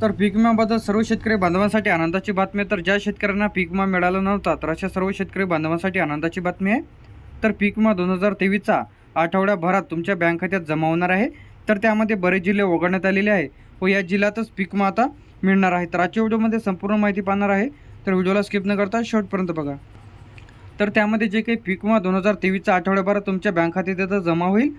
तर पीक विम्याबद्दल सर्व शेतकरी बांधवांसाठी आनंदाची बातमी आहे. तर ज्या शेतकऱ्यांना पीक विमा मिळाला नव्हता तर अशा सर्व शेतकरी बांधवांसाठी आनंदाची बातमी आहे. तर पीक विमा दोन हजार तेवीसचा आठवड्याभरात तुमच्या बँक खात्यात जमा होणार आहे. तर त्यामध्ये बरेच जिल्हे वगळण्यात आलेले आहे. व या जिल्ह्यातच पीक विमा आता मिळणार आहे. तर आजच्या व्हिडिओमध्ये संपूर्ण माहिती पाहणार आहे. तर व्हिडिओला स्किप न करता शेवटपर्यंत बघा. तर त्यामध्ये जे काही पीक विमा दोन हजार तेवीसचा आठवड्याभरात तुमच्या बँक खात्यात जमा होईल.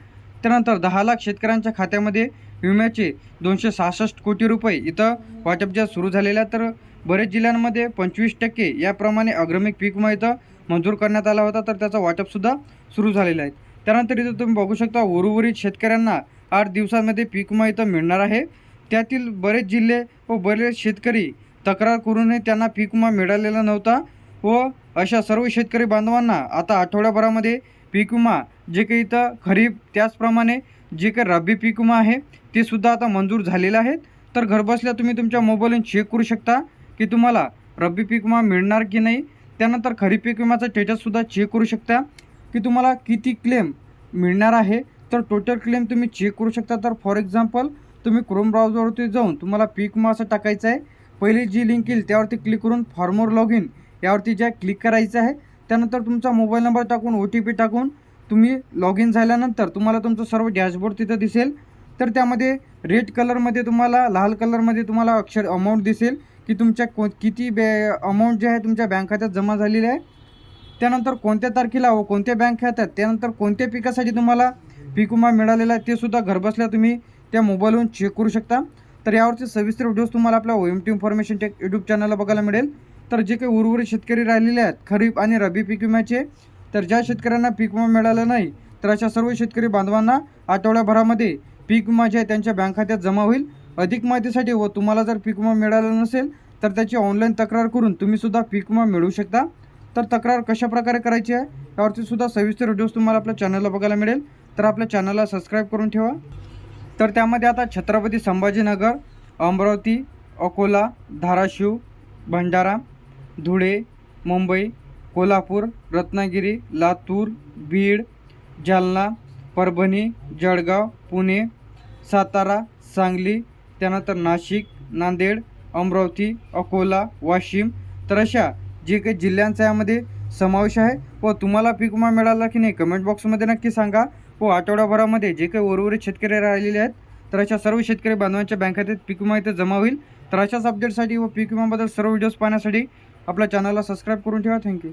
त्यानंतर दहा लाख शेतकऱ्यांच्या खात्यामध्ये विम्याचे दोनशे सहासष्ट कोटी रुपये. इथं वाटप ज्या सुरू झालेल्या तर बरेच जिल्ह्यांमध्ये पंचवीस टक्के याप्रमाणे अग्रमिक पीक विमा इथं मंजूर करण्यात आला होता तर त्याचा वाटपसुद्धा सुरू झालेला आहे. त्यानंतर इथं तुम्ही बघू शकता उर्वरित शेतकऱ्यांना आठ दिवसांमध्ये पीक विमा इथं मिळणार आहे. त्यातील बरेच जिल्हे व बरेच शेतकरी तक्रार करूनही त्यांना पीक विमा मिळालेला नव्हता व अशा सर्व शेतकरी बांधवांना आता आठवड्याभरामध्ये पीक विमा जे काही इथं खरीप त्याचप्रमाणे जे काही रब्बी पीक विमा आहे ते सुद्धा आता मंजूर झालेलं आहे तर घरबसल्या तुम्ही तुमच्या मोबाईलवरून चेक करू शकता की तुम्हाला रब्बी पीक विमा मिळणार की नाही. त्यानंतर खरीप पीक विम्याचा स्टेटससुद्धा चेक करू शकता की तुम्हाला किती क्लेम मिळणार आहे. तर टोटल क्लेम तुम्ही चेक करू शकता. तर फॉर एक्झाम्पल तुम्ही क्रोम ब्राउझरवरती जाऊन तुम्हाला पीक विमा असं टाकायचं आहे. पहिली जी लिंक येईल त्यावरती क्लिक करून फॉर्मवर लॉग इन यावरती ज्या क्लिक करायचं आहे त्यानंतर तुमचा मोबाईल नंबर टाकून ओ टी पी टाकून तुम्ही लॉग इन झाल्यानंतर तुम्हाला तुमचं सर्व डॅशबोर्ड तिथं दिसेल. तर त्यामध्ये रेड कलरमध्ये तुम्हाला लाल कलरमध्ये तुम्हाला अक्षर अमाऊंट दिसेल की तुमच्या को किती बे अमाऊंट जे आहे तुमच्या बँक खात्यात जमा झालेली आहे. त्यानंतर कोणत्या तारखेला व कोणत्या बँक खात्यात त्यानंतर कोणत्या पिकासाठी तुम्हाला पीक विमा मिळालेला आहे ते सुद्धा घरबसल्या तुम्ही त्या मोबाईलवरून चेक करू शकता. तर यावरचे सविस्तर व्हिडिओज तुम्हाला आपल्या O M T information tech YouTube चॅनलला बघायला मिळेल. तर जे काही उर्वरित शेतकरी राहिलेले आहेत खरीप आणि रब्बी पीक विम्याचे तर ज्या शेतकऱ्यांना पीक विमा मिळाला नाही तर अशा सर्व शेतकरी बांधवांना आठवड्याभरामध्ये पीक विमा जे आहे त्यांच्या बँक खात्यात जमा होईल. अधिक माहितीसाठी व तुम्हाला जर पीक विमा मिळाला नसेल तर त्याची ऑनलाईन तक्रार करून तुम्हीसुद्धा पीक विमा मिळवू शकता. तर तक्रार कशा प्रकारे करायची आहे यावरती सुद्धा सविस्तर व्हिडिओज तुम्हाला आपल्या चॅनलला बघायला मिळेल. तर आपल्या चॅनलला सबस्क्राईब करून ठेवा. तर त्यामध्ये आता छत्रपती संभाजीनगर अमरावती अकोला धाराशिव भंडारा धुळे मुंबई कोल्हापूर रत्नागिरी लातूर बीड जालना परभणी जळगाव पुणे सातारा सांगली त्यानंतर नाशिक नांदेड अमरावती अकोला वाशिम तर अशा जे काही जिल्ह्यांचा यामध्ये समावेश आहे. व तुम्हाला पीक विमा मिळाला की नाही कमेंट बॉक्समध्ये नक्की सांगा. व आठवड्याभरामध्ये जे काही उर्वरित शेतकरी राहिलेले आहेत तर अशा सर्व शेतकरी बांधवांच्या बँक खात्यात पीक विमा इथे जमा होईल. तर अशाच अपडेटसाठी व पीक विमाबद्दल सर्व व्हिडिओज पाहण्यासाठी आपल्या चॅनलला सबस्क्राईब करून ठेवा. थँक्यू